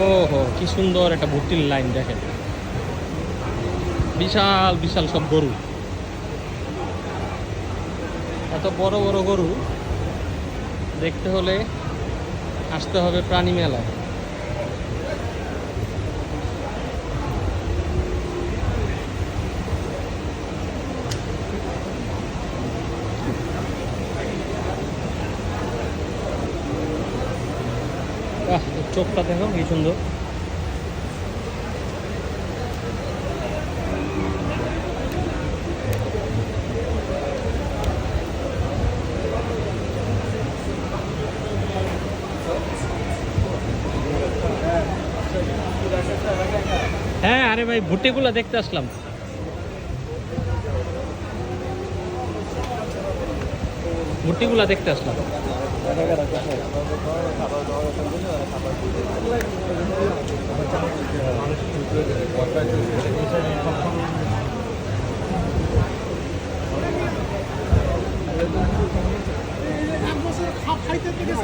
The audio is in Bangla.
ও হো কি সুন্দর একটা ভর্তির লাইন দেখেন। বিশাল বিশাল সব গরু। এত বড় বড় গরু, দেখতে হলে আসতে হবে প্রাণী মেলায়। বাহ চোখটা দেখো কি সুন্দর। হ্যাঁ আরে ভাই ভুট্টিগুলো দেখতে আসলাম। ভুট্টিগুলা দেখতে আসলাম। এক বছর খাপ খাইতে পেরেছে